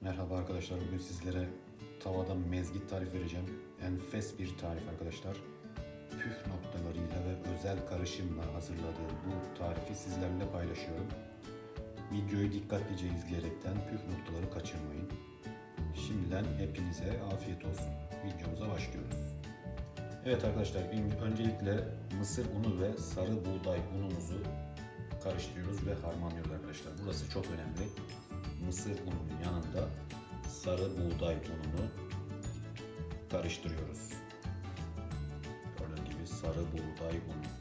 Merhaba arkadaşlar. Bugün sizlere tavada mezgit tarif vereceğim. Enfes bir tarif arkadaşlar. Püf noktalarıyla ve özel karışımla hazırladığım bu tarifi sizlerle paylaşıyorum. Videoyu dikkatlice izleyerekten püf noktaları kaçırmayın. Şimdiden hepinize afiyet olsun. Videomuza başlıyoruz. Evet arkadaşlar ön- öncelikle mısır unu ve sarı buğday unumuzu karıştırıyoruz ve harmanlıyoruz arkadaşlar. Burası çok önemli. Mısır ununun yanında sarı buğday ununu karıştırıyoruz. Gördüğünüz gibi sarı buğday unu.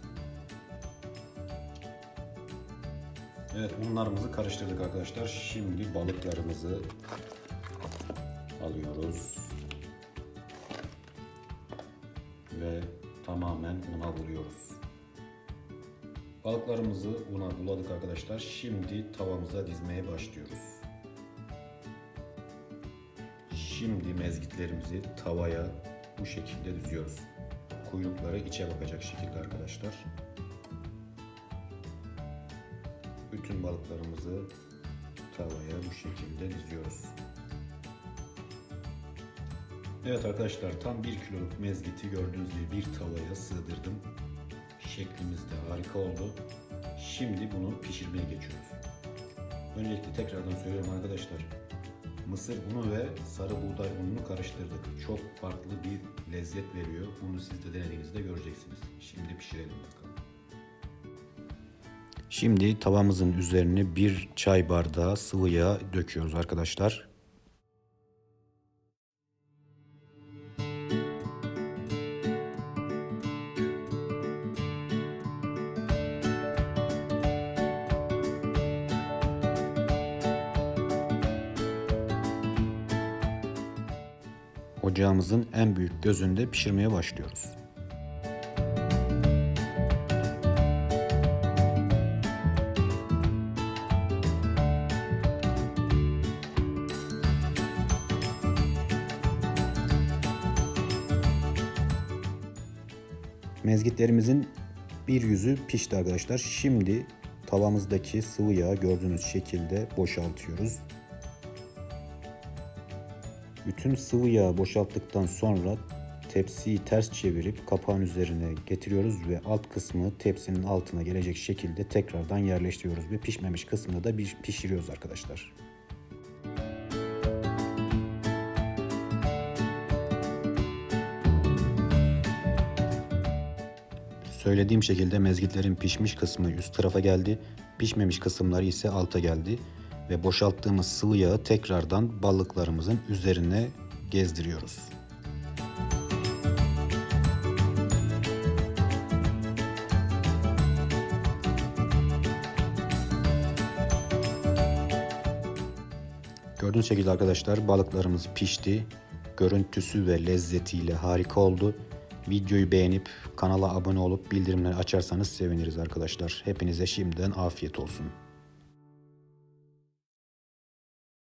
Evet unlarımızı karıştırdık arkadaşlar. Şimdi balıklarımızı alıyoruz. Ve tamamen una buluyoruz. Balıklarımızı una buladık arkadaşlar. Şimdi tavamıza dizmeye başlıyoruz. Şimdi mezgitlerimizi tavaya bu şekilde diziyoruz. Kuyrukları içe bakacak şekilde arkadaşlar. Bütün balıklarımızı tavaya bu şekilde diziyoruz. Evet arkadaşlar tam 1 kiloluk mezgiti gördüğünüz gibi bir tavaya sığdırdım. Şeklimiz de harika oldu. Şimdi bunu pişirmeye geçiyoruz. Öncelikle tekrardan söylüyorum arkadaşlar. Mısır unu ve sarı buğday ununu karıştırdık. Çok farklı bir lezzet veriyor. Bunu siz de denediğinizde göreceksiniz. Şimdi pişirelim bakalım. Şimdi tavamızın üzerine bir çay bardağı sıvı yağ döküyoruz arkadaşlar. Ocağımızın en büyük gözünde pişirmeye başlıyoruz. Mezgitlerimizin bir yüzü pişti arkadaşlar. Şimdi tavamızdaki sıvı yağı gördüğünüz şekilde boşaltıyoruz. Bütün sıvı yağı boşalttıktan sonra tepsiyi ters çevirip kapağın üzerine getiriyoruz ve alt kısmı tepsinin altına gelecek şekilde tekrardan yerleştiriyoruz ve pişmemiş kısmını da pişiriyoruz arkadaşlar. Söylediğim şekilde mezgitlerin pişmiş kısmı üst tarafa geldi, pişmemiş kısımları ise alta geldi ve boşalttığımız sıvı yağı tekrardan balıklarımızın üzerine gezdiriyoruz. Gördüğünüz şekilde arkadaşlar balıklarımız pişti. Görüntüsü ve lezzetiyle harika oldu. Videoyu beğenip kanala abone olup bildirimleri açarsanız seviniriz arkadaşlar. Hepinize şimdiden afiyet olsun.